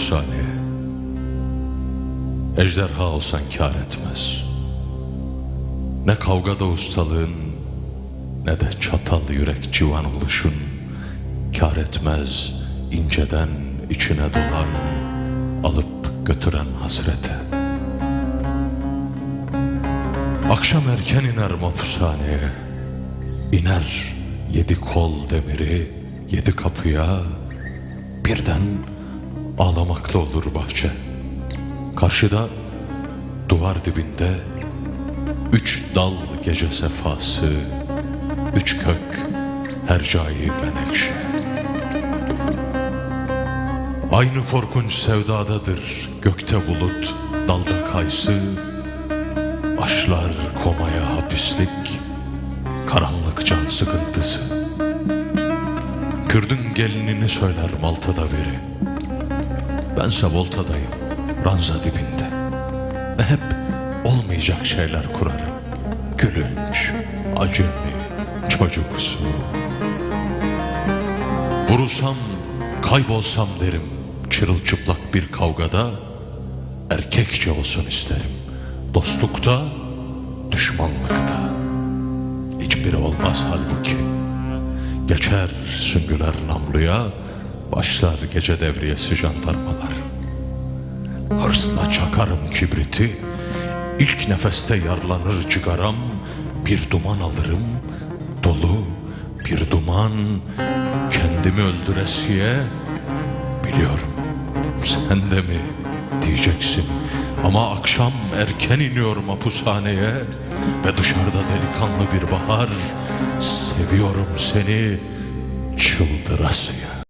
mapushaneye. Ejderha olsan kar etmez. Ne kavgada ustalığın Ne de çatal yürek civan oluşun Kar etmez inceden içine dolan Alıp götüren hasrete. Akşam erken iner mapushaneye. İner yedi kol demiri Yedi kapıya Birden ağlamaklı olur bahçe. Karşıda duvar dibinde Üç dal gece sefası Üç kök hercai menekşe. Aynı korkunç sevdadadır Gökte bulut, dalda kaysı Başlar komaya hapislik Karanlık can sıkıntısı Kürdün gelinini söyler Malta'da biri. Bense Volta'dayım Ranza dibinde. Ve hep olmayacak şeyler kurarım. Gülünç, acemi, çocuksu. Vurulsam, kaybolsam derim Çırılçıplak bir kavgada. Erkekçe olsun isterim Dostlukta, düşmanlıkta. Hiçbiri olmaz halbuki Geçer süngüler namluya Başlar gece devriyesi jandarmalar. Hırsla çakarım kibriti İlk nefeste yarlanır çıgaram Bir duman alırım Dolu bir duman. Kendimi öldüresiye Biliyorum Sen de mi diyeceksin? Ama akşam erken iniyorum hapushaneye Ve dışarıda delikanlı bir bahar Seviyorum seni çıldırasıya